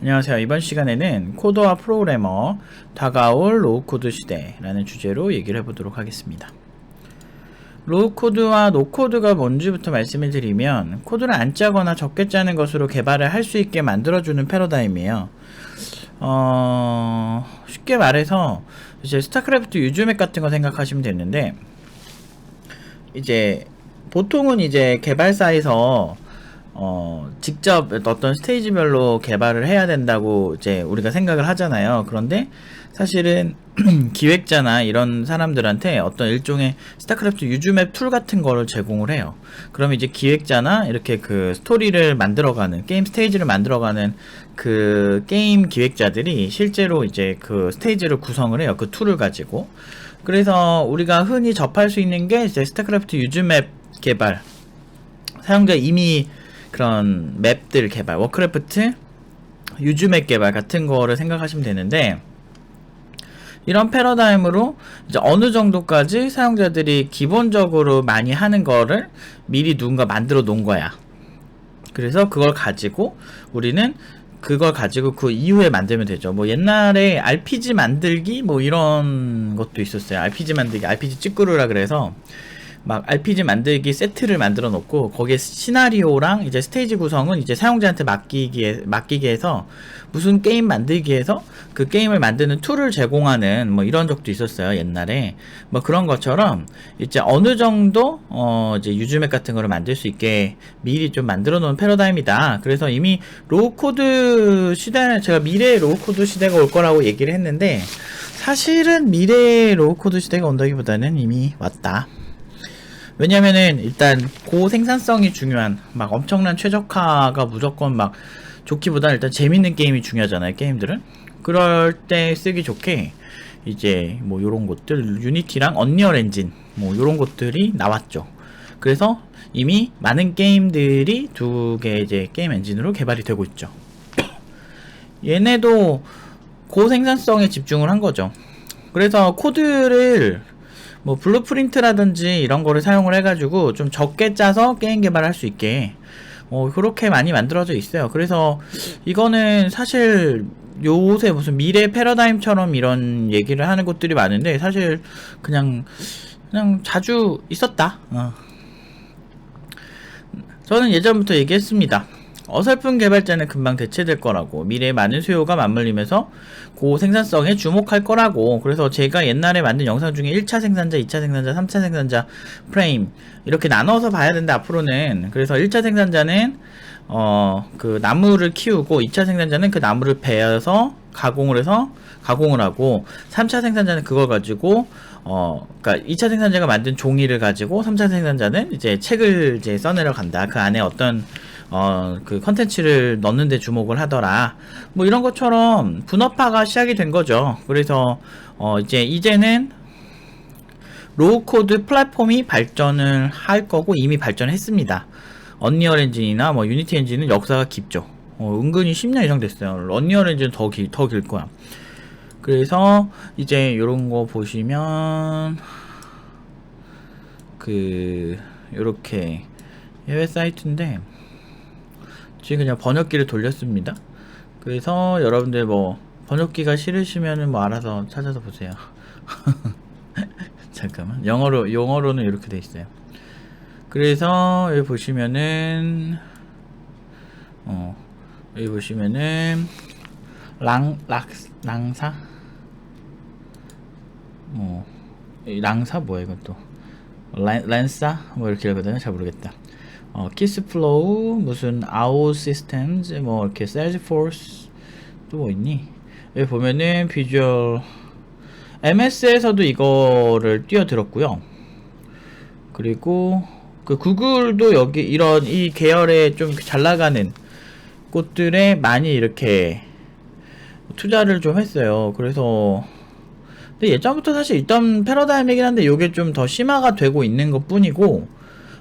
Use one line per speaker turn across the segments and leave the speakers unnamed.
안녕하세요. 이번 시간에는 코드와 프로그래머 다가올 로우코드 시대라는 주제로 얘기를 해보도록 하겠습니다. 로우코드와 노코드가 뭔지부터 말씀을 드리면 코드를 안 짜거나 적게 짜는 것으로 개발을 할 수 있게 만들어주는 패러다임이에요. 어, 쉽게 말해서 이제 스타크래프트 유즈맵 같은 거 생각하시면 되는데 이제 보통은 이제 개발사에서 어, 직접 어떤 스테이지별로 개발을 해야 된다고 이제 우리가 생각을 하잖아요. 그런데 사실은 기획자나 이런 사람들한테 어떤 일종의 스타크래프트 유즈맵 툴 같은 거를 제공을 해요. 그럼 이제 기획자나 이렇게 그 스토리를 만들어가는 게임 스테이지를 만들어가는 그 게임 기획자들이 실제로 이제 그 스테이지를 구성을 해요. 그 툴을 가지고. 그래서 우리가 흔히 접할 수 있는 게 이제 스타크래프트 유즈맵 개발. 사용자 이미 그런 맵들 개발, 워크래프트 유즈맵 개발 같은 거를 생각하시면 되는데 이런 패러다임으로 이제 어느 정도까지 사용자들이 기본적으로 많이 하는 거를 미리 누군가 만들어 놓은 거야. 그래서 그걸 가지고 우리는 그걸 가지고 그 이후에 만들면 되죠. 뭐 옛날에 RPG 만들기 뭐 이런 것도 있었어요. RPG 만들기, RPG 찌끄루라 그래서 막 RPG 만들기 세트를 만들어 놓고 거기에 시나리오랑 이제 스테이지 구성은 이제 사용자한테 맡기기에 맡기게 해서 무슨 게임 만들기에서 그 게임을 만드는 툴을 제공하는 뭐 이런 적도 있었어요 옛날에 뭐 그런 것처럼 이제 어느 정도 어 이제 유즈맵 같은 거를 만들 수 있게 미리 좀 만들어 놓은 패러다임이다 그래서 이미 로우 코드 시대는 제가 미래의 로우 코드 시대가 올 거라고 얘기를 했는데 사실은 미래의 로우 코드 시대가 온다기보다는 이미 왔다. 왜냐면은 일단 고생산성이 중요한 막 엄청난 최적화가 무조건 막 좋기보다 일단 재밌는 게임이 중요하잖아요 게임들은. 그럴 때 쓰기 좋게 이제 뭐 요런 것들 유니티랑 언리얼 엔진 뭐 요런 것들이 나왔죠. 그래서 이미 많은 게임들이 두개 이제 게임 엔진으로 개발이 되고 있죠. 얘네도 고생산성에 집중을 한 거죠. 그래서 코드를 뭐 블루프린트라든지 이런 거를 사용을 해가지고 좀 적게 짜서 게임 개발할 수 있게 어 그렇게 많이 만들어져 있어요. 그래서 이거는 사실 요새 무슨 미래 패러다임처럼 이런 얘기를 하는 곳들이 많은데 사실 그냥 그냥 자주 있었다. 어. 저는 예전부터 얘기했습니다. 어설픈 개발자는 금방 대체될 거라고 미래에 많은 수요가 맞물리면서 고 생산성에 주목할 거라고 그래서 제가 옛날에 만든 영상 중에 1차 생산자, 2차 생산자, 3차 생산자 프레임 이렇게 나눠서 봐야 된다 앞으로는 그래서 1차 생산자는 어 그 나무를 키우고 2차 생산자는 그 나무를 베어서 가공을 해서 가공을 하고 3차 생산자는 그걸 가지고 어 그러니까 2차 생산자가 만든 종이를 가지고 3차 생산자는 이제 책을 이제 써내려 간다. 그 안에 어떤 어, 그 컨텐츠를 넣는데 주목을 하더라. 뭐 이런 것처럼 분업화가 시작이 된 거죠. 그래서, 어, 이제, 이제는 로우 코드 플랫폼이 발전을 할 거고 이미 발전했습니다. 언리얼 엔진이나 뭐 유니티 엔진은 역사가 깊죠. 어, 은근히 10년 이상 됐어요. 언리얼 엔진은 더 길, 더 길 거야. 그래서 이제 이런 거 보시면 그 요렇게 해외 사이트인데 지금 그냥 번역기를 돌렸습니다. 그래서 여러분들 뭐 번역기가 싫으시면은 뭐 알아서 찾아서 보세요. 잠깐만 영어로 영어로는 이렇게 돼 있어요. 그래서 여기 보시면은 어 여기 보시면은 랑, 락, 랑사? 뭐, 랑사 뭐야 이것도? 란, 란사? 뭐 이렇게 읽거든요. 잘 모르겠다. 어, 키스플로우, 무슨 아우 시스템즈, 뭐 이렇게 셀즈포스 또 뭐 있니? 여기 보면은 비주얼 MS에서도 이거를 뛰어들었고요. 그리고 그 구글도 여기 이런 이 계열에 좀잘 나가는 곳들에 많이 이렇게 투자를 좀 했어요. 그래서 예전부터 사실 있던 패러다임이긴 한데 이게 좀 더 심화가 되고 있는 것 뿐이고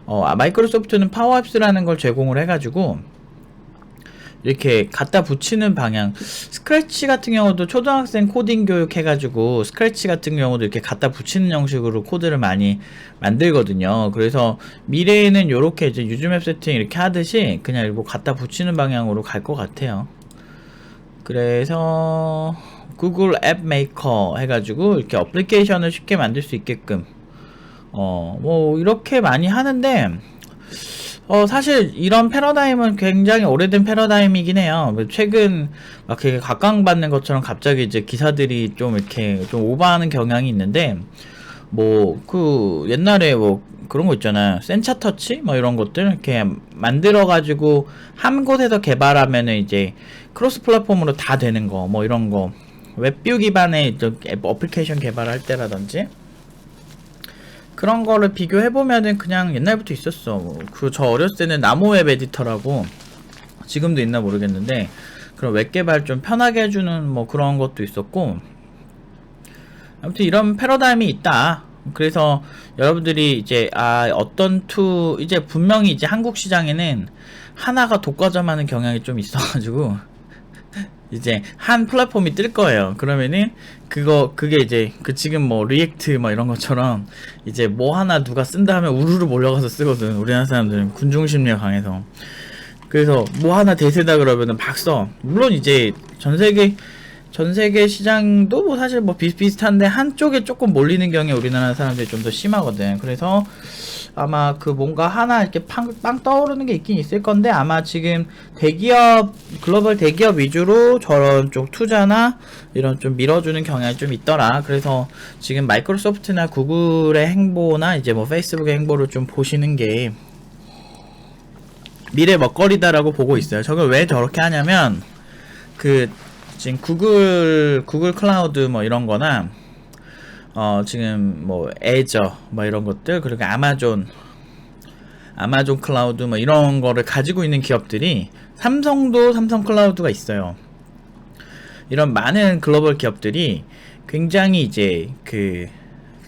어, 아, 마이크로소프트는 파워앱스라는 걸 제공을 해가지고 이렇게 갖다 붙이는 방향. 스크래치 같은 경우도 초등학생 코딩 교육 해가지고 스크래치 같은 경우도 이렇게 갖다 붙이는 형식으로 코드를 많이 만들거든요. 그래서 미래에는 이렇게 이제 유즈맵 세팅 이렇게 하듯이 그냥 뭐 갖다 붙이는 방향으로 갈 것 같아요. 그래서 구글 앱 메이커 해가지고 이렇게 어플리케이션을 쉽게 만들 수 있게끔 어 뭐 이렇게 많이 하는데 어 사실 이런 패러다임은 굉장히 오래된 패러다임이긴 해요. 뭐 최근 막 되게 각광받는 것처럼 갑자기 이제 기사들이 좀 이렇게 좀 오버하는 경향이 있는데 뭐 그 옛날에 뭐 그런 거 있잖아요. 센차 터치 뭐 이런 것들 이렇게 만들어 가지고 한 곳에서 개발하면은 이제 크로스 플랫폼으로 다 되는 거 뭐 이런 거 웹뷰 기반의 어플리케이션 개발할 때라든지 그런 거를 비교해 보면은 그냥 옛날부터 있었어. 그 저 어렸을 때는 나무웹 에디터라고 지금도 있나 모르겠는데 그런 웹 개발 좀 편하게 해주는 뭐 그런 것도 있었고 아무튼 이런 패러다임이 있다. 그래서 여러분들이 이제 아 어떤 투 이제 분명히 이제 한국 시장에는 하나가 독과점하는 경향이 좀 있어가지고 이제 한 플랫폼이 뜰 거예요. 그러면은 그거 그게 이제 그 지금 뭐 리액트 뭐 이런 것처럼 이제 뭐 하나 누가 쓴다 하면 우르르 몰려가서 쓰거든. 우리나라 사람들은 군중 심리가 강해서. 그래서 뭐 하나 대세다 그러면은 막 써. 물론 이제 전 세계 전 세계 시장도 뭐 사실 뭐 비슷비슷한데 한쪽에 조금 몰리는 경우에 우리나라 사람들이 좀 더 심하거든. 그래서 아마 그 뭔가 하나 이렇게 빵, 빵 떠오르는 게 있긴 있을 건데 아마 지금 대기업 글로벌 대기업 위주로 저런 쪽 투자나 이런 좀 밀어주는 경향이 좀 있더라. 그래서 지금 마이크로소프트나 구글의 행보나 이제 뭐 페이스북의 행보를 좀 보시는 게 미래 먹거리다라고 보고 있어요. 저걸 왜 저렇게 하냐면 그 지금 구글 구글 클라우드 뭐 이런 거나 어 지금 뭐 애저 뭐 이런 것들 그리고 아마존 아마존 클라우드 뭐 이런 거를 가지고 있는 기업들이 삼성도 삼성 클라우드가 있어요. 이런 많은 글로벌 기업들이 굉장히 이제 그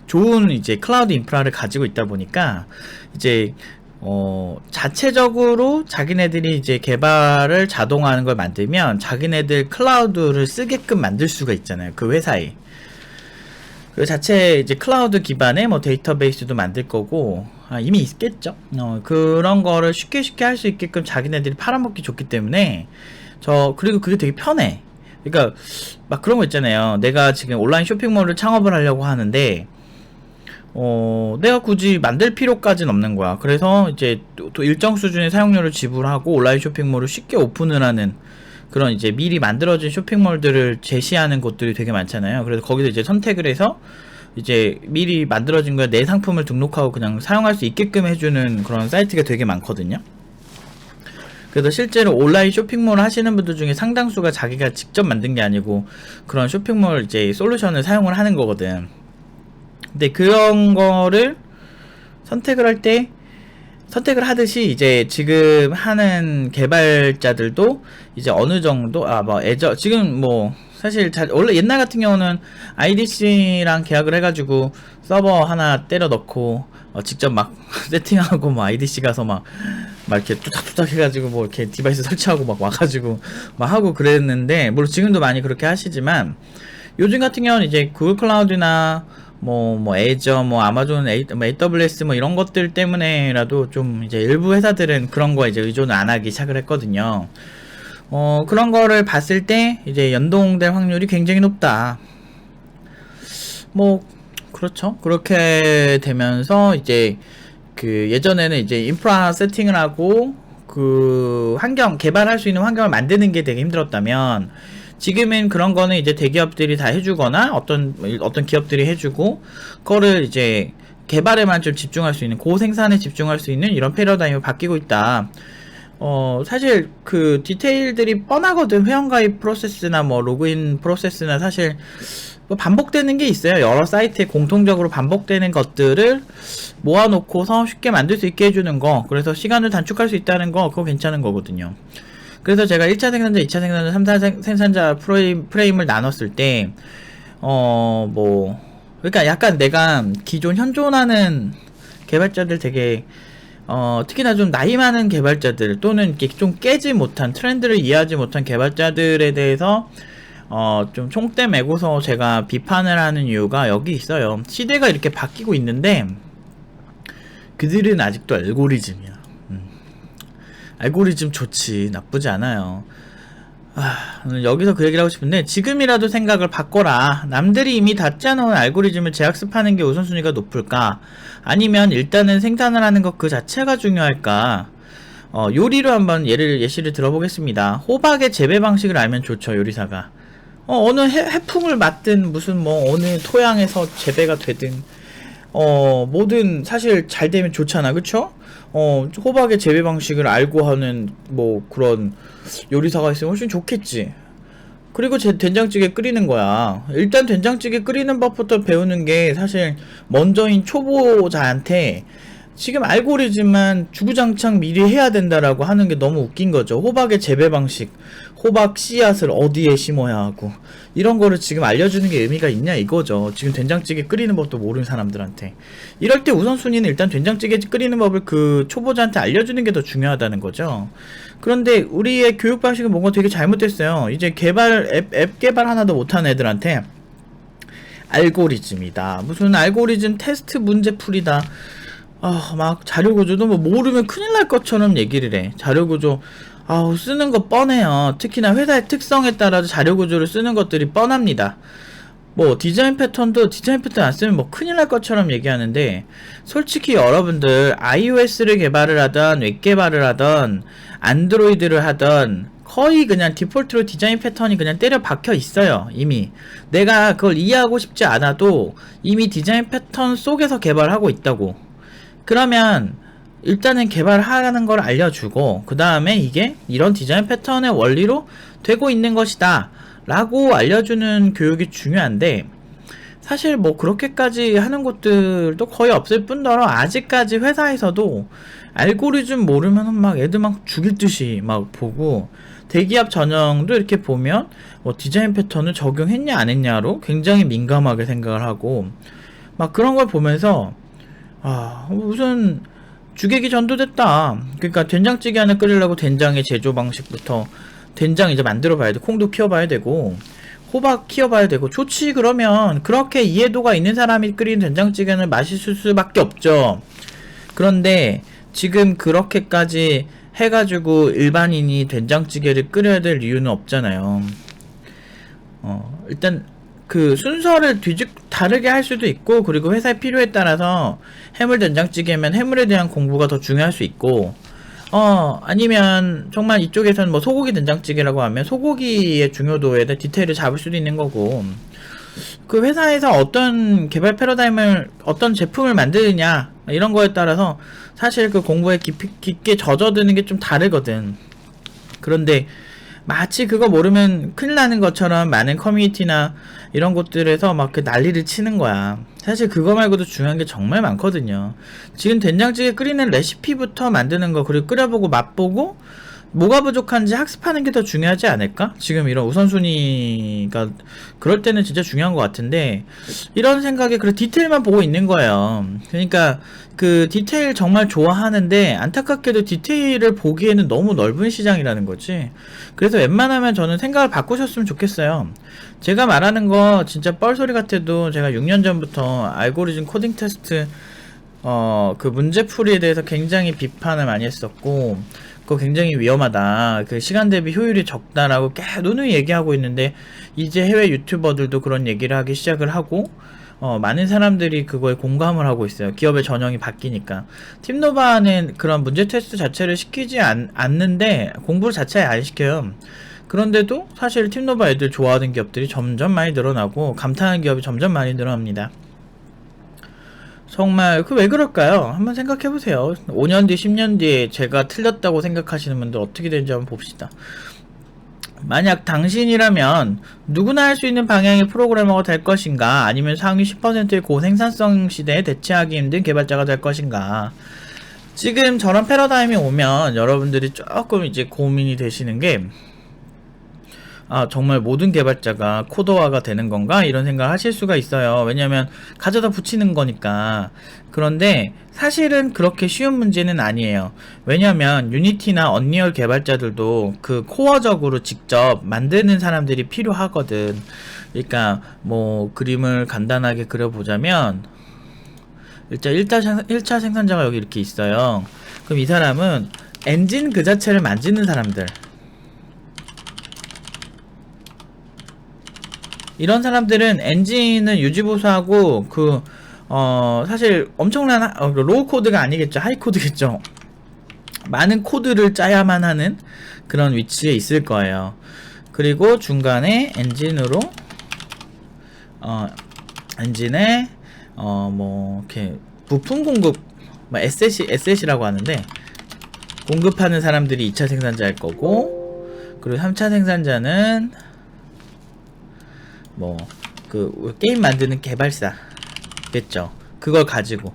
좋은 이제 클라우드 인프라를 가지고 있다 보니까 이제 어 자체적으로 자기네들이 이제 개발을 자동화하는 걸 만들면 자기네들 클라우드를 쓰게끔 만들 수가 있잖아요. 그 회사에. 그 자체 이제 클라우드 기반의 뭐 데이터베이스도 만들 거고 아, 이미 있겠죠. 어, 그런 거를 쉽게 쉽게 할 수 있게끔 자기네들이 팔아먹기 좋기 때문에 저 그리고 그게 되게 편해. 그러니까 막 그런 거 있잖아요. 내가 지금 온라인 쇼핑몰을 창업을 하려고 하는데 어, 내가 굳이 만들 필요까지는 없는 거야. 그래서 이제 또, 또 일정 수준의 사용료를 지불하고 온라인 쇼핑몰을 쉽게 오픈을 하는 그런 이제 미리 만들어진 쇼핑몰들을 제시하는 곳들이 되게 많잖아요. 그래서 거기서 이제 선택을 해서 이제 미리 만들어진 거에 내 상품을 등록하고 그냥 사용할 수 있게끔 해주는 그런 사이트가 되게 많거든요. 그래서 실제로 온라인 쇼핑몰 하시는 분들 중에 상당수가 자기가 직접 만든 게 아니고 그런 쇼핑몰 이제 솔루션을 사용을 하는 거거든. 근데 그런 거를 선택을 할 때 선택을 하듯이 이제 지금 하는 개발자들도 이제 어느 정도 아 뭐 애저 지금 뭐 사실 자, 원래 옛날 같은 경우는 IDC랑 계약을 해가지고 서버 하나 때려 넣고 어, 직접 막 세팅하고 뭐 IDC 가서 막 막 이렇게 뚜닥뚜닥 해가지고 뭐 이렇게 디바이스 설치하고 막 와가지고 막 하고 그랬는데 물론 지금도 많이 그렇게 하시지만 요즘 같은 경우는 이제 구글 클라우드나 뭐, 뭐, 애저, 뭐, 아마존, A, 뭐 AWS, 뭐, 이런 것들 때문에라도 좀, 이제 일부 회사들은 그런 거에 이제 의존을 안 하기 시작을 했거든요. 어, 그런 거를 봤을 때, 이제 연동될 확률이 굉장히 높다. 뭐, 그렇죠. 그렇게 되면서, 이제, 그, 예전에는 이제 인프라 세팅을 하고, 그, 환경, 개발할 수 있는 환경을 만드는 게 되게 힘들었다면, 지금은 그런 거는 이제 대기업들이 다 해주거나 어떤 어떤 기업들이 해주고 그거를 이제 개발에만 좀 집중할 수 있는 고생산에 집중할 수 있는 이런 패러다임이 바뀌고 있다. 어 사실 그 디테일들이 뻔하거든. 회원가입 프로세스나 뭐 로그인 프로세스나 사실 뭐 반복되는 게 있어요. 여러 사이트에 공통적으로 반복되는 것들을 모아놓고서 쉽게 만들 수 있게 해주는 거. 그래서 시간을 단축할 수 있다는 거 그거 괜찮은 거거든요 그래서 제가 1차 생산자, 2차 생산자, 3차 생산자 프레임, 프레임을 나눴을 때, 어, 뭐, 그러니까 약간 내가 기존 현존하는 개발자들 되게, 어, 특히나 좀 나이 많은 개발자들 또는 좀 깨지 못한 트렌드를 이해하지 못한 개발자들에 대해서 어, 좀 총대 메고서 제가 비판을 하는 이유가 여기 있어요. 시대가 이렇게 바뀌고 있는데, 그들은 아직도 알고리즘이야. 알고리즘 좋지 나쁘지 않아요 아, 여기서 그 얘기를 하고 싶은데 지금이라도 생각을 바꿔라. 남들이 이미 다 짜놓은 알고리즘을 재학습하는 게 우선순위가 높을까? 아니면 일단은 생산을 하는 것 그 자체가 중요할까? 어, 요리로 한번 예를 예시를 들어보겠습니다. 호박의 재배 방식을 알면 좋죠 요리사가. 어, 어느 해, 해풍을 맞든 무슨 뭐 어느 토양에서 재배가 되든 어 뭐든 사실 잘 되면 좋잖아. 그쵸? 어 호박의 재배 방식을 알고 하는 뭐 그런 요리사가 있으면 훨씬 좋겠지. 그리고 제 된장찌개 끓이는 거야. 일단 된장찌개 끓이는 법부터 배우는 게 사실 먼저인 초보자한테 지금 알고리즘만 주구장창 미리 해야 된다라고 하는 게 너무 웃긴 거죠. 호박의 재배 방식, 호박 씨앗을 어디에 심어야 하고 이런 거를 지금 알려주는 게 의미가 있냐 이거죠. 지금 된장찌개 끓이는 법도 모르는 사람들한테 이럴 때 우선순위는 일단 된장찌개 끓이는 법을 그 초보자한테 알려주는 게 더 중요하다는 거죠. 그런데 우리의 교육 방식은 뭔가 되게 잘못됐어요. 이제 개발 앱, 앱 개발 하나도 못하는 애들한테 알고리즘이다. 무슨 알고리즘 테스트 문제 풀이다. 아, 막 자료 구조도 뭐 모르면 큰일 날 것처럼 얘기를 해. 자료 구조 아우 쓰는 거 뻔해요. 특히나 회사의 특성에 따라서 자료 구조를 쓰는 것들이 뻔합니다. 뭐 디자인 패턴도 디자인 패턴 안 쓰면 뭐 큰일 날 것처럼 얘기하는데 솔직히 여러분들 iOS를 개발을 하던 웹 개발을 하던 안드로이드를 하던 거의 그냥 디폴트로 디자인 패턴이 그냥 때려 박혀 있어요 이미 내가 그걸 이해하고 싶지 않아도 이미 디자인 패턴 속에서 개발하고 있다고 그러면 일단은 개발하는 걸 알려주고 그 다음에 이게 이런 디자인 패턴의 원리로 되고 있는 것이다 라고 알려주는 교육이 중요한데 사실 뭐 그렇게까지 하는 곳들도 거의 없을 뿐더러 아직까지 회사에서도 알고리즘 모르면 막 애들 막 죽일 듯이 막 보고 대기업 전형도 이렇게 보면 뭐 디자인 패턴을 적용했냐 안 했냐로 굉장히 민감하게 생각을 하고 막 그런 걸 보면서 아 무슨 주객이 전도됐다. 그러니까 된장찌개 하나 끓이려고 된장의 제조 방식부터 된장 이제 만들어 봐야 돼. 콩도 키워 봐야 되고 호박 키워 봐야 되고 좋지 그러면 그렇게 이해도가 있는 사람이 끓인 된장찌개는 맛있을 수밖에 없죠. 그런데 지금 그렇게까지 해 가지고 일반인이 된장찌개를 끓여야 될 이유는 없잖아요. 어 일단 그 순서를 뒤집 다르게 할 수도 있고 그리고 회사의 필요에 따라서 해물 된장찌개면 해물에 대한 공부가 더 중요할 수 있고 어 아니면 정말 이쪽에서는 뭐 소고기 된장찌개라고 하면 소고기의 중요도에 대한 디테일을 잡을 수도 있는 거고 그 회사에서 어떤 개발 패러다임을 어떤 제품을 만드느냐 이런 거에 따라서 사실 그 공부에 깊이, 깊게 젖어드는 게 좀 다르거든. 그런데 마치 그거 모르면 큰일 나는 것처럼 많은 커뮤니티나 이런 곳들에서 막 그 난리를 치는 거야. 사실 그거 말고도 중요한 게 정말 많거든요. 지금 된장찌개 끓이는 레시피부터 만드는 거, 그리고 끓여보고 맛보고, 뭐가 부족한지 학습하는 게 더 중요하지 않을까? 지금 이런 우선순위가 그럴 때는 진짜 중요한 것 같은데 이런 생각에 그래 디테일만 보고 있는 거예요. 그러니까 그 디테일 정말 좋아하는데 안타깝게도 디테일을 보기에는 너무 넓은 시장이라는 거지. 그래서 웬만하면 저는 생각을 바꾸셨으면 좋겠어요. 제가 말하는 거 진짜 뻘소리 같아도 제가 6년 전부터 알고리즘 코딩 테스트 어 그 문제풀이에 대해서 굉장히 비판을 많이 했었고 그거 굉장히 위험하다. 그 시간 대비 효율이 적다라고 계속 누누이 얘기하고 있는데 이제 해외 유튜버들도 그런 얘기를 하기 시작을 하고 어, 많은 사람들이 그거에 공감을 하고 있어요. 기업의 전형이 바뀌니까. 팀노바는 그런 문제 테스트 자체를 시키지 않, 않는데 공부를 자체에 안 시켜요. 그런데도 사실 팀노바 애들 좋아하는 기업들이 점점 많이 늘어나고 감탄하는 기업이 점점 많이 늘어납니다. 정말 그 왜 그럴까요? 한번 생각해 보세요. 5년 뒤, 10년 뒤에 제가 틀렸다고 생각하시는 분들 어떻게 되는지 한번 봅시다. 만약 당신이라면 누구나 할 수 있는 방향의 프로그래머가 될 것인가? 아니면 상위 10%의 고생산성 시대에 대체하기 힘든 개발자가 될 것인가? 지금 저런 패러다임이 오면 여러분들이 조금 이제 고민이 되시는 게 아, 정말 모든 개발자가 코드화가 되는 건가? 이런 생각을 하실 수가 있어요. 왜냐면, 가져다 붙이는 거니까. 그런데, 사실은 그렇게 쉬운 문제는 아니에요. 왜냐면, 유니티나 언리얼 개발자들도 그 코어적으로 직접 만드는 사람들이 필요하거든. 그러니까, 뭐, 그림을 간단하게 그려보자면, 일단 1차, 1차 생산자가 여기 이렇게 있어요. 그럼 이 사람은 엔진 그 자체를 만지는 사람들. 이런 사람들은 엔진은 유지보수하고 그 어, 사실 엄청난 하- 어, 로우 코드가 아니겠죠. 하이 코드겠죠. 많은 코드를 짜야만 하는 그런 위치에 있을 거예요. 그리고 중간에 엔진으로 어 엔진에 어 뭐 이렇게 부품 공급 뭐 SS이 SS이라고 하는데 공급하는 사람들이 2차 생산자일 거고 그리고 3차 생산자는 뭐 그 게임 만드는 개발사 겠죠. 그걸 가지고.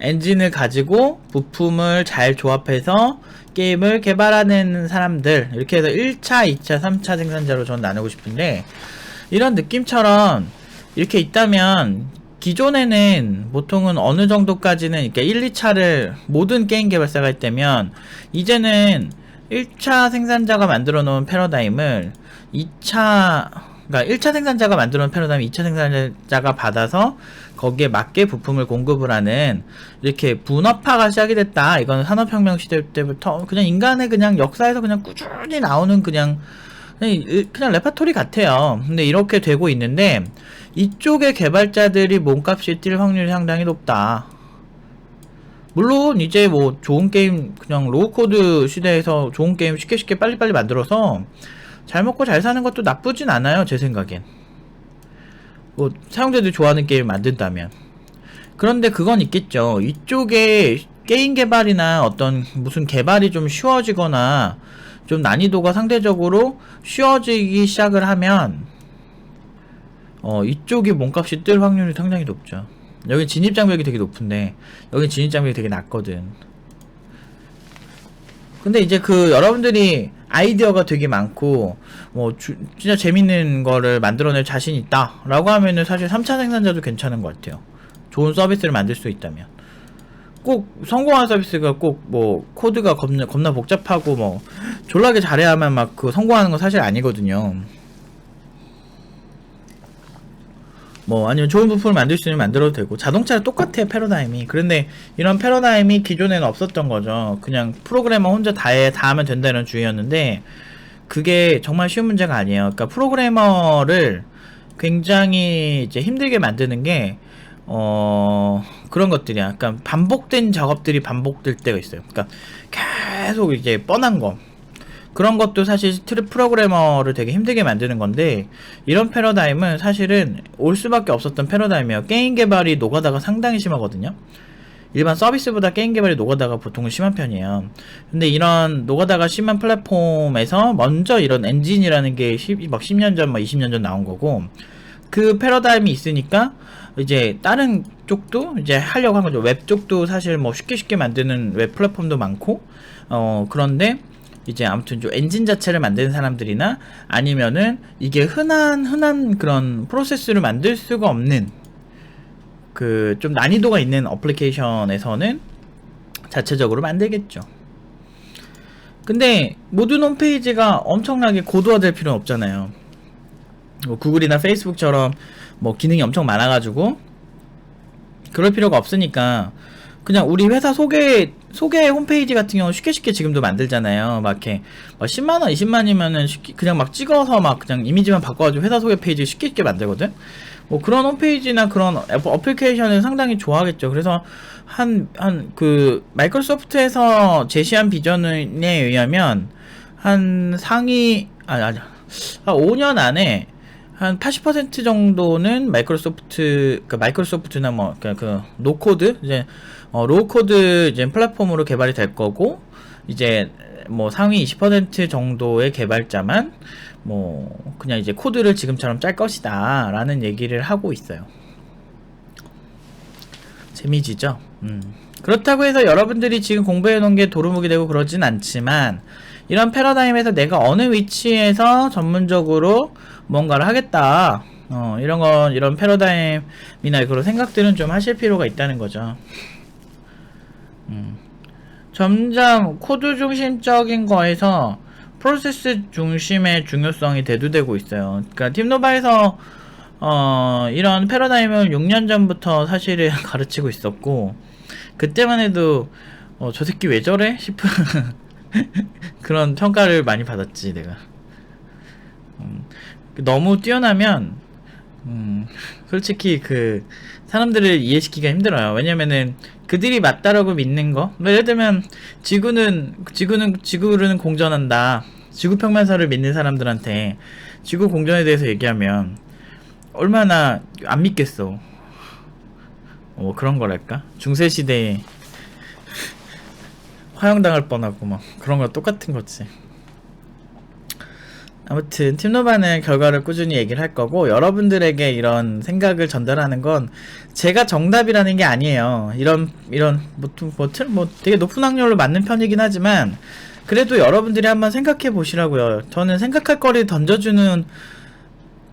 엔진을 가지고 부품을 잘 조합해서 게임을 개발하는 사람들. 이렇게 해서 1차, 2차, 3차 생산자로 전 나누고 싶은데 이런 느낌처럼 이렇게 있다면 기존에는 보통은 어느 정도까지는 이렇게 1, 2차를 모든 게임 개발사가 했다면 이제는 1차 생산자가 만들어 놓은 패러다임을 2차 그러니까 1차 생산자가 만들어 놓은 패러다임 2차 생산자가 받아서 거기에 맞게 부품을 공급을 하는 이렇게 분업화가 시작이 됐다. 이건 산업혁명 시대 때부터 그냥 인간의 그냥 역사에서 그냥 꾸준히 나오는 그냥 그냥, 레파토리 같아요. 근데 이렇게 되고 있는데 이쪽의 개발자들이 몸값이 뛸 확률이 상당히 높다. 물론 이제 뭐 좋은 게임 그냥 로우 코드 시대에서 좋은 게임 쉽게 쉽게 빨리빨리 만들어서 잘 먹고 잘 사는 것도 나쁘진 않아요 제 생각엔. 뭐 사용자들이 좋아하는 게임 만든다면. 그런데 그건 있겠죠. 이쪽에 게임 개발이나 어떤 무슨 개발이 좀 쉬워지거나 좀 난이도가 상대적으로 쉬워지기 시작을 하면 어 이쪽이 몸값이 뜰 확률이 상당히 높죠. 여기 진입장벽이 되게 높은데 여기 진입장벽이 되게 낮거든 근데 이제 그 여러분들이 아이디어가 되게 많고 뭐 주- 진짜 재밌는 거를 만들어낼 자신 있다라고 하면은 사실 3차 생산자도 괜찮은 것 같아요. 좋은 서비스를 만들 수 있다면 꼭 성공한 서비스가 꼭 뭐 코드가 겁나, 겁나 복잡하고 뭐 졸라게 잘해야만 막 그 성공하는 건 사실 아니거든요. 뭐 아니면 좋은 부품을 만들 수 있으면 만들어도 되고 자동차랑 똑같아요 패러다임이 그런데 이런 패러다임이 기존에는 없었던 거죠 그냥 프로그래머 혼자 다 해 다 하면 된다는 주의였는데 그게 정말 쉬운 문제가 아니에요 그러니까 프로그래머를 굉장히 이제 힘들게 만드는 게 어, 그런 것들이야. 약간 반복된 작업들이 반복될 때가 있어요. 그러니까 계속 이제 뻔한 거. 그런 것도 사실 스트리 프로그래머를 되게 힘들게 만드는 건데 이런 패러다임은 사실은 올 수밖에 없었던 패러다임이에요. 게임 개발이 노가다가 상당히 심하거든요. 일반 서비스보다 게임 개발이 노가다가 보통은 심한 편이에요. 근데 이런 노가다가 심한 플랫폼에서 먼저 이런 엔진이라는 게 10, 막 10년 전, 막 20년 전 나온 거고 그 패러다임이 있으니까 이제 다른 쪽도 이제 하려고 한 거죠. 웹 쪽도 사실 뭐 쉽게 쉽게 만드는 웹 플랫폼도 많고 어 그런데 이제 아무튼 좀 엔진 자체를 만드는 사람들이나 아니면은 이게 흔한 흔한 그런 프로세스를 만들 수가 없는 그 좀 난이도가 있는 어플리케이션에서는 자체적으로 만들겠죠. 근데 모든 홈페이지가 엄청나게 고도화될 필요는 없잖아요. 뭐 구글이나 페이스북처럼 뭐 기능이 엄청 많아가지고 그럴 필요가 없으니까 그냥 우리 회사 소개 소개 홈페이지 같은 경우 쉽게 쉽게 지금도 만들잖아요. 막 이렇게 막 10만 원, 20만이면은 쉽게 그냥 막 찍어서 막 그냥 이미지만 바꿔가지고 회사 소개 페이지 쉽게 쉽게 만들거든. 뭐 그런 홈페이지나 그런 어플리케이션을 상당히 좋아하겠죠. 그래서 한 한 그 마이크로소프트에서 제시한 비전에 의하면 한 상위 아니 아니 한 5년 안에 한 80% 정도는 마이크로소프트 그 마이크로소프트나 뭐 그 그 노코드 이제 어 로우 코드 이제 플랫폼으로 개발이 될 거고 이제 뭐 상위 20% 정도의 개발자만 뭐 그냥 이제 코드를 지금처럼 짤 것이다 라는 얘기를 하고 있어요. 재미지죠? 음. 그렇다고 해서 여러분들이 지금 공부해 놓은 게 도루묵이 되고 그러진 않지만 이런 패러다임에서 내가 어느 위치에서 전문적으로 뭔가를 하겠다. 어, 이런 건 이런 패러다임이나 그런 생각들은 좀 하실 필요가 있다는 거죠. 음. 점점 코드 중심적인 거에서 프로세스 중심의 중요성이 대두되고 있어요. 그러니까 팀노바에서 어, 이런 패러다임을 6년 전부터 사실은 가르치고 있었고, 그때만 해도, 어, 저 새끼 왜 저래? 싶은 그런 평가를 많이 받았지, 내가. 음, 너무 뛰어나면, 음, 솔직히 그 사람들을 이해시키기가 힘들어요. 왜냐면은 그들이 맞다라고 믿는 거. 뭐 예를 들면 지구는 지구는 지구는 공전한다. 지구 평면설을 믿는 사람들한테 지구 공전에 대해서 얘기하면 얼마나 안 믿겠어. 뭐 그런 거랄까? 중세 시대에 화형당할 뻔하고 막 그런 거 똑같은 거지. 아무튼 팀노바는 결과를 꾸준히 얘기를 할 거고 여러분들에게 이런 생각을 전달하는 건 제가 정답이라는 게 아니에요. 이런 이런 뭐, 뭐, 틀- 뭐 되게 높은 확률로 맞는 편이긴 하지만 그래도 여러분들이 한번 생각해 보시라고요. 저는 생각할 거리 던져주는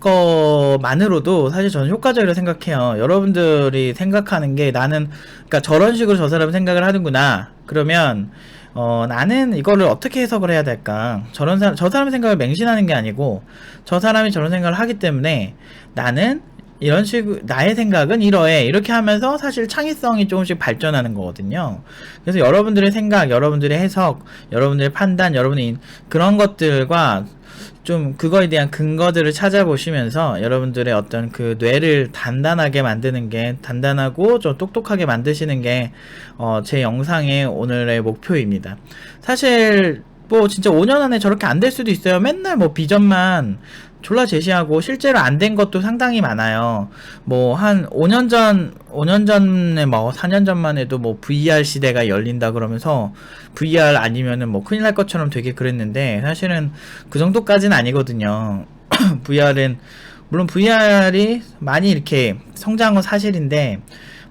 거만으로도 사실 저는 효과적이라고 생각해요. 여러분들이 생각하는 게 나는 그러니까 저런 식으로 저 사람은 생각을 하는구나. 그러면 어 나는 이거를 어떻게 해석을 해야 될까? 저런 사람 저 사람의 생각을 맹신하는 게 아니고 저 사람이 저런 생각을 하기 때문에 나는 이런 식 나의 생각은 이러해 이렇게 하면서 사실 창의성이 조금씩 발전하는 거거든요. 그래서 여러분들의 생각, 여러분들의 해석, 여러분들의 판단, 여러분의 그런 것들과 좀 그거에 대한 근거들을 찾아보시면서 여러분들의 어떤 그 뇌를 단단하게 만드는 게 단단하고 좀 똑똑하게 만드시는 게 어, 제 영상의 오늘의 목표입니다. 사실 뭐 진짜 5년 안에 저렇게 안 될 수도 있어요. 맨날 뭐 비전만 졸라 제시하고 실제로 안 된 것도 상당히 많아요. 뭐 한 5년 전, 5년 전에 뭐 4년 전만 해도 뭐 VR 시대가 열린다 그러면서 VR 아니면은 뭐 큰일 날 것처럼 되게 그랬는데 사실은 그 정도까지는 아니거든요. VR은 물론 VR이 많이 이렇게 성장한 건 사실인데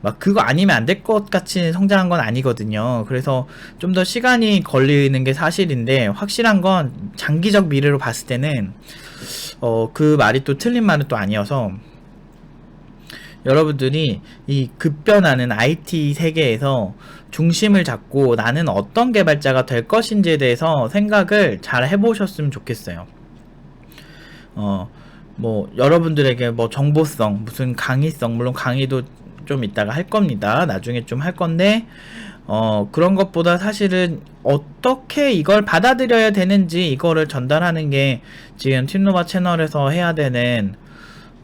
막 그거 아니면 안 될 것 같이 성장한 건 아니거든요. 그래서 좀 더 시간이 걸리는 게 사실인데 확실한 건 장기적 미래로 봤을 때는 어 그 말이 또 틀린 말은 또 아니어서 여러분들이 이 급변하는 IT 세계에서 중심을 잡고 나는 어떤 개발자가 될 것인지에 대해서 생각을 잘 해보셨으면 좋겠어요. 어, 뭐, 여러분들에게 뭐 정보성, 무슨 강의성, 물론 강의도 좀 이따가 할 겁니다. 나중에 좀 할 건데, 어, 그런 것보다 사실은 어떻게 이걸 받아들여야 되는지 이거를 전달하는 게 지금 팀노바 채널에서 해야 되는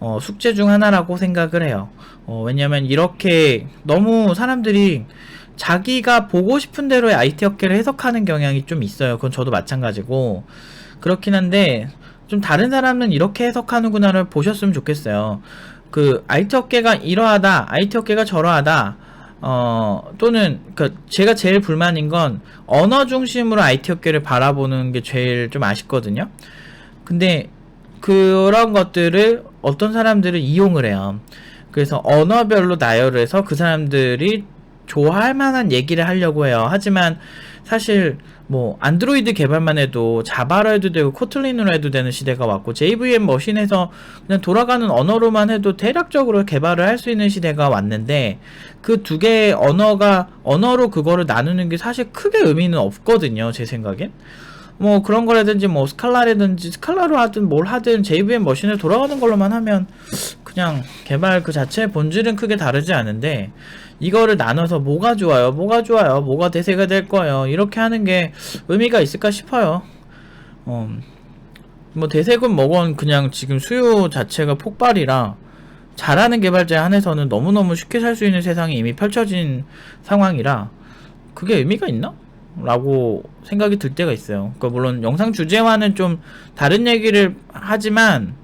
어, 숙제 중 하나라고 생각을 해요. 어, 왜냐면 이렇게 너무 사람들이 자기가 보고 싶은 대로의 IT 업계를 해석하는 경향이 좀 있어요. 그건 저도 마찬가지고. 그렇긴 한데, 좀 다른 사람은 이렇게 해석하는구나를 보셨으면 좋겠어요. 그, IT 업계가 이러하다, IT 업계가 저러하다, 어, 또는, 그, 제가 제일 불만인 건, 언어 중심으로 IT 업계를 바라보는 게 제일 좀 아쉽거든요. 근데, 그런 것들을 어떤 사람들은 이용을 해요. 그래서 언어별로 나열을 해서 그 사람들이 좋아할 만한 얘기를 하려고 해요. 하지만 사실 뭐 안드로이드 개발만 해도 자바로 해도 되고 코틀린으로 해도 되는 시대가 왔고 JVM 머신에서 그냥 돌아가는 언어로만 해도 대략적으로 개발을 할 수 있는 시대가 왔는데 그 두 개의 언어가 언어로 그거를 나누는 게 사실 크게 의미는 없거든요. 제 생각엔. 뭐 그런 거라든지 뭐 스칼라라든지 스칼라로 하든 뭘 하든 JVM 머신에 돌아가는 걸로만 하면 그냥 개발 그 자체의 본질은 크게 다르지 않은데 이거를 나눠서 뭐가 좋아요 뭐가 좋아요 뭐가 대세가 될 거예요 이렇게 하는 게 의미가 있을까 싶어요 어, 뭐 대세군 뭐건 그냥 지금 수요 자체가 폭발이라 잘하는 개발자에 한해서는 너무너무 쉽게 살 수 있는 세상이 이미 펼쳐진 상황이라 그게 의미가 있나? 라고 생각이 들 때가 있어요. 그러니까 물론 영상 주제와는 좀 다른 얘기를 하지만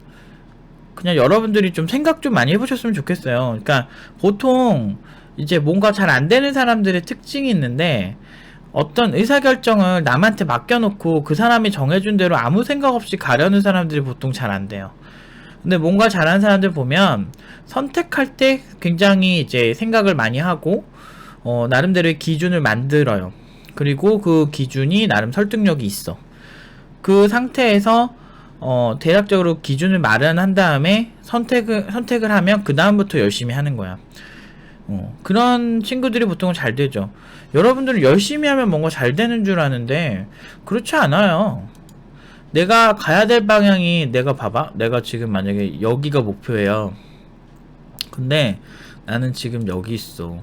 그냥 여러분들이 좀 생각 좀 많이 해보셨으면 좋겠어요. 그러니까 보통 이제 뭔가 잘 안 되는 사람들의 특징이 있는데 어떤 의사결정을 남한테 맡겨놓고 그 사람이 정해준 대로 아무 생각 없이 가려는 사람들이 보통 잘 안 돼요. 근데 뭔가 잘하는 사람들 보면 선택할 때 굉장히 이제 생각을 많이 하고 어, 나름대로의 기준을 만들어요. 그리고 그 기준이 나름 설득력이 있어. 그 상태에서 어, 대략적으로 기준을 마련한 다음에 선택을 선택을 하면 그 다음부터 열심히 하는 거야. 어, 그런 친구들이 보통 잘 되죠. 여러분들은 열심히 하면 뭔가 잘 되는 줄 아는데 그렇지 않아요. 내가 가야 될 방향이 내가 봐봐. 내가 지금 만약에 여기가 목표예요. 근데 나는 지금 여기 있어.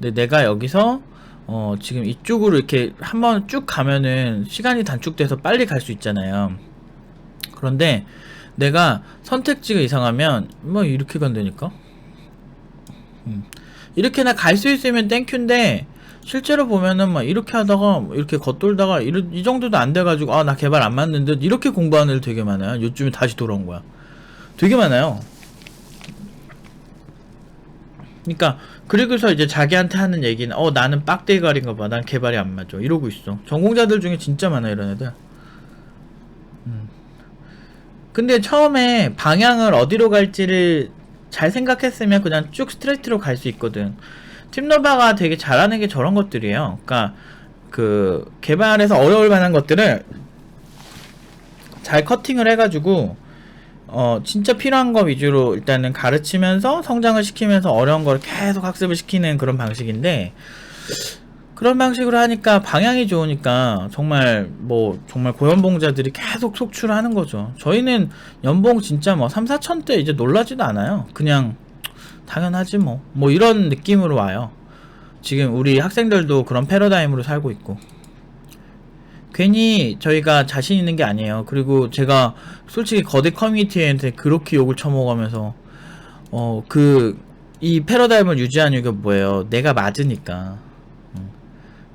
근데 내가 여기서 어, 지금 이쪽으로 이렇게 한번 쭉 가면은 시간이 단축돼서 빨리 갈 수 있잖아요. 그런데 내가 선택지가 이상하면 뭐 이렇게 간다니까. 음. 이렇게나 갈 수 있으면 땡큐인데 실제로 보면은 막 이렇게 하다가 뭐 이렇게 겉돌다가 이러, 이 정도도 안 돼가지고 아 나 개발 안 맞는 듯 이렇게 공부하는 애들 되게 많아요. 요즘에 다시 돌아온 거야. 되게 많아요. 그러니까 그리고서 이제 자기한테 하는 얘기는 어 나는 빡대가리인가 봐. 난 개발이 안 맞아. 이러고 있어. 전공자들 중에 진짜 많아 이런 애들. 음. 근데 처음에 방향을 어디로 갈지를 잘 생각했으면 그냥 쭉 스트레이트로 갈 수 있거든. 팀노바가 되게 잘하는 게 저런 것들이에요. 그러니까 그 개발에서 어려울 만한 것들을 잘 커팅을 해가지고 어 진짜 필요한 거 위주로 일단은 가르치면서 성장을 시키면서 어려운 걸 계속 학습을 시키는 그런 방식인데 그런 방식으로 하니까 방향이 좋으니까 정말 뭐 정말 고연봉자들이 계속 속출을 하는 거죠. 저희는 연봉 진짜 뭐 3, 4천 대 이제 놀라지도 않아요. 그냥 당연하지 뭐. 뭐 이런 느낌으로 와요. 지금 우리 학생들도 그런 패러다임으로 살고 있고. 괜히 저희가 자신 있는 게 아니에요. 그리고 제가 솔직히 거대 커뮤니티한테 그렇게 욕을 처먹으면서 어 그 이 패러다임을 유지하는 이유가 뭐예요? 내가 맞으니까.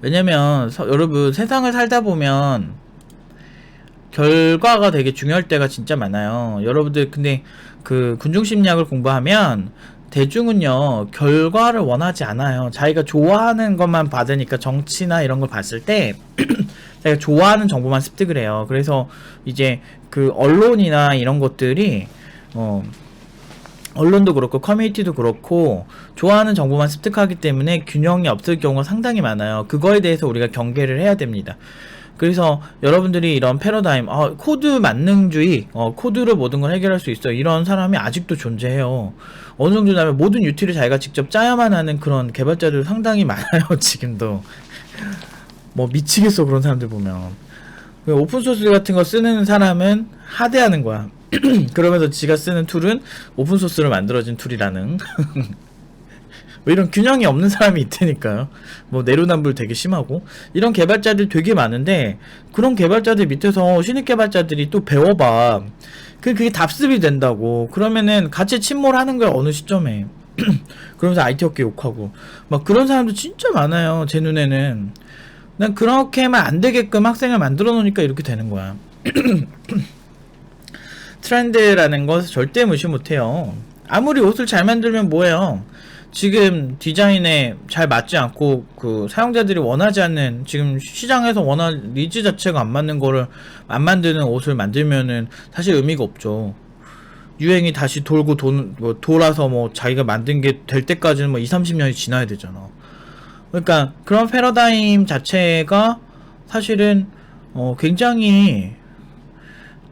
음. 왜냐면 서- 여러분 세상을 살다 보면 결과가 되게 중요할 때가 진짜 많아요. 여러분들 근데 그 군중심리학을 공부하면 대중은요 결과를 원하지 않아요. 자기가 좋아하는 것만 받으니까 정치나 이런 걸 봤을 때 자기가 좋아하는 정보만 습득을 해요. 그래서 이제 그 언론이나 이런 것들이 어 언론도 그렇고 커뮤니티도 그렇고 좋아하는 정보만 습득하기 때문에 균형이 없을 경우가 상당히 많아요. 그거에 대해서 우리가 경계를 해야 됩니다. 그래서 여러분들이 이런 패러다임, 어, 코드 만능주의, 어, 코드로 모든 걸 해결할 수 있어. 이런 사람이 아직도 존재해요. 어느 정도냐면 모든 유틸을 자기가 직접 짜야만 하는 그런 개발자들 상당히 많아요. 지금도. 뭐 미치겠어 그런 사람들 보면. 그 오픈소스 같은 거 쓰는 사람은 하대하는 거야. 그러면서 지가 쓰는 툴은 오픈소스로 만들어진 툴이라는. 뭐 이런 균형이 없는 사람이 있다니까요. 뭐 내로남불 되게 심하고 이런 개발자들 되게 많은데 그런 개발자들 밑에서 신입 개발자들이 또 배워봐. 그 그게 답습이 된다고. 그러면은 같이 침몰하는 거야 어느 시점에. 그러면서 IT 업계 욕하고 막 그런 사람도 진짜 많아요. 제 눈에는. 난 그렇게만 안 되게끔 학생을 만들어 놓으니까 이렇게 되는 거야. 트렌드라는 것을 절대 무시 못해요. 아무리 옷을 잘 만들면 뭐예요? 지금 디자인에 잘 맞지 않고 그 사용자들이 원하지 않는 지금 시장에서 원하는 니즈 자체가 안 맞는 거를 안 만드는 옷을 만들면은 사실 의미가 없죠. 유행이 다시 돌고 돈, 뭐 돌아서 뭐 자기가 만든 게 될 때까지는 뭐 2, 30년이 지나야 되잖아. 그러니까 그런 패러다임 자체가 사실은 어 굉장히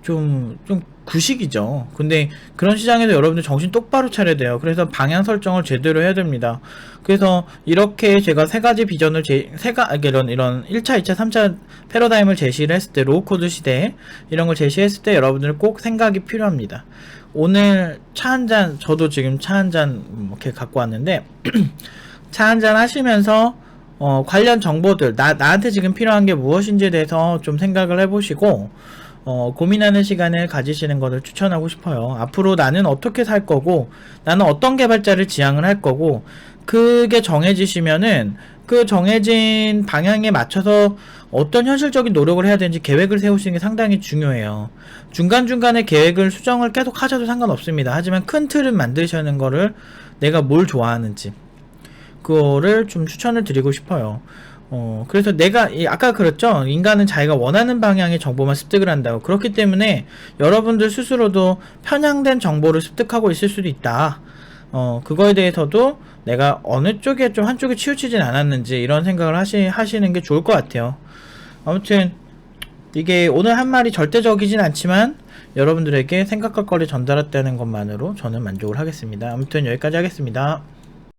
좀, 좀 구식이죠. 근데 그런 시장에서 여러분들 정신 똑바로 차려야 돼요. 그래서 방향 설정을 제대로 해야 됩니다. 그래서 이렇게 제가 세 가지 비전을 제, 세 가, 이런, 이런 1차, 2차, 3차 패러다임을 제시를 했을 때, 로우 코드 시대, 이런 걸 제시했을 때 여러분들 꼭 생각이 필요합니다. 오늘 차 한 잔, 저도 지금 차 한 잔 이렇게 갖고 왔는데, 차 한 잔 하시면서 어, 관련 정보들 나, 나한테 지금 필요한 게 무엇인지에 대해서 좀 생각을 해보시고 어, 고민하는 시간을 가지시는 것을 추천하고 싶어요. 앞으로 나는 어떻게 살 거고 나는 어떤 개발자를 지향을 할 거고 그게 정해지시면은 그 정해진 방향에 맞춰서 어떤 현실적인 노력을 해야 되는지 계획을 세우시는 게 상당히 중요해요. 중간중간에 계획을 수정을 계속 하셔도 상관없습니다. 하지만 큰 틀은 만드시는 거를 내가 뭘 좋아하는지 그거를 좀 추천을 드리고 싶어요. 어, 그래서 내가, 이 아까 그랬죠? 인간은 자기가 원하는 방향의 정보만 습득을 한다고. 그렇기 때문에 여러분들 스스로도 편향된 정보를 습득하고 있을 수도 있다. 어, 그거에 대해서도 내가 어느 쪽에 좀 한쪽에 치우치진 않았는지 이런 생각을 하시, 하시는 게 좋을 것 같아요. 아무튼, 이게 오늘 한 말이 절대적이진 않지만 여러분들에게 생각할 거리 전달했다는 것만으로 저는 만족을 하겠습니다. 아무튼 여기까지 하겠습니다.